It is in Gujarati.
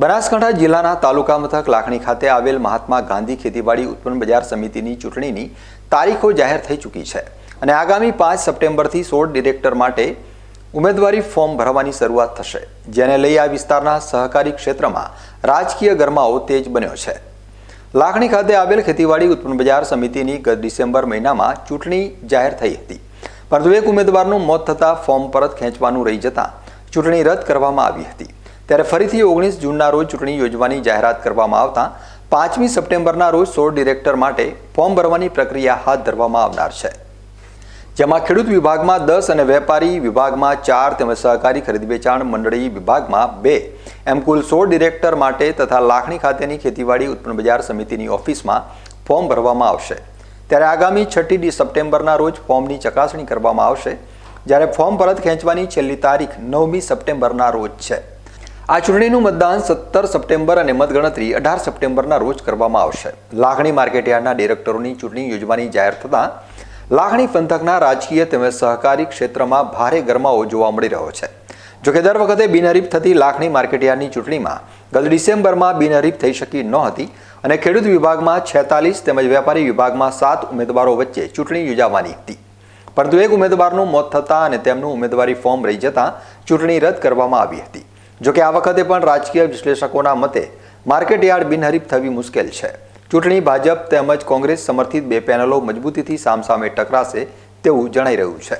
બનાસકાંઠા જિલ્લાના તાલુકા મથક લાખણી ખાતે આવેલ મહાત્મા ગાંધી ખેતીવાડી ઉત્પન્ન બજાર સમિતિની ચૂંટણીની તારીખો જાહેર થઈ ચૂકી છે અને આગામી પાંચ સપ્ટેમ્બરથી સોળ ડિરેક્ટર માટે ઉમેદવારી ફોર્મ ભરવાની શરૂઆત થશે, જેને લઈ આ વિસ્તારના સહકારી ક્ષેત્રમાં રાજકીય ગરમાવો તેજ બન્યો છે. લાખણી ખાતે આવેલ ખેતીવાડી ઉત્પન્ન બજાર સમિતિની ગત ડિસેમ્બર મહિનામાં ચૂંટણી જાહેર થઈ હતી. પરંતુ એક ઉમેદવારનું મોત થતાં ફોર્મ પરત ખેંચવાનું રહી જતાં ચૂંટણી રદ કરવામાં આવી હતી. ત્યારે ફરીથી ઓગણીસ જૂનના રોજ ચૂંટણી યોજવાની જાહેરાત કરવામાં આવતા પાંચમી સપ્ટેમ્બરના રોજ સોળ ડિરેક્ટર માટે ફોર્મ ભરવાની પ્રક્રિયા હાથ ધરવામાં આવનાર છે. જેમાં ખેડૂત વિભાગમાં દસ અને વેપારી વિભાગમાં ચાર તેમજ સહકારી ખરીદ વેચાણ મંડળી વિભાગમાં બે, એમ કુલ સોળ ડિરેક્ટર માટે તથા લાખણી ખાતેની ખેતીવાડી ઉત્પન્ન બજાર સમિતિની ઓફિસમાં ફોર્મ ભરવામાં આવશે. ત્યારે આગામી છઠ્ઠી સપ્ટેમ્બરના રોજ ફોર્મની ચકાસણી કરવામાં આવશે. જ્યારે ફોર્મ પરત ખેંચવાની છેલ્લી તારીખ નવમી સપ્ટેમ્બરના રોજ છે. આ ચૂંટણીનું મતદાન સત્તર સપ્ટેમ્બર અને મતગણતરી અઢાર સપ્ટેમ્બરના રોજ કરવામાં આવશે. લાખણી માર્કેટયાર્ડના ડિરેક્ટરોની ચૂંટણી યોજવાની જાહેર થતાં લાખણી પંથકના રાજકીય તેમજ સહકારી ક્ષેત્રમાં ભારે ગરમાવો જોવા મળી રહ્યો છે. જોકે દર વખતે બિનહરીફ થતી લાખણી માર્કેટયાર્ડની ચૂંટણીમાં ગત ડિસેમ્બરમાં બિનહરીફ થઈ શકી નહોતી અને ખેડૂત વિભાગમાં છેતાલીસ તેમજ વેપારી વિભાગમાં સાત ઉમેદવારો વચ્ચે ચૂંટણી યોજાવાની હતી. પરંતુ એક ઉમેદવારનું મોત થતાં અને તેમનું ઉમેદવારી ફોર્મ રહી જતાં ચૂંટણી રદ કરવામાં આવી હતી. જોકે આ વખતે પણ રાજકીય વિશ્લેષકોના મતે માર્કેટ યાર્ડ બિનહરીફ થવી મુશ્કેલ છે. ચૂંટણી ભાજપ તેમજ કોંગ્રેસ સમર્થિત બે પેનલો મજબૂતીથી સામસામે ટકરાશે તેવું જણાઈ રહ્યું છે.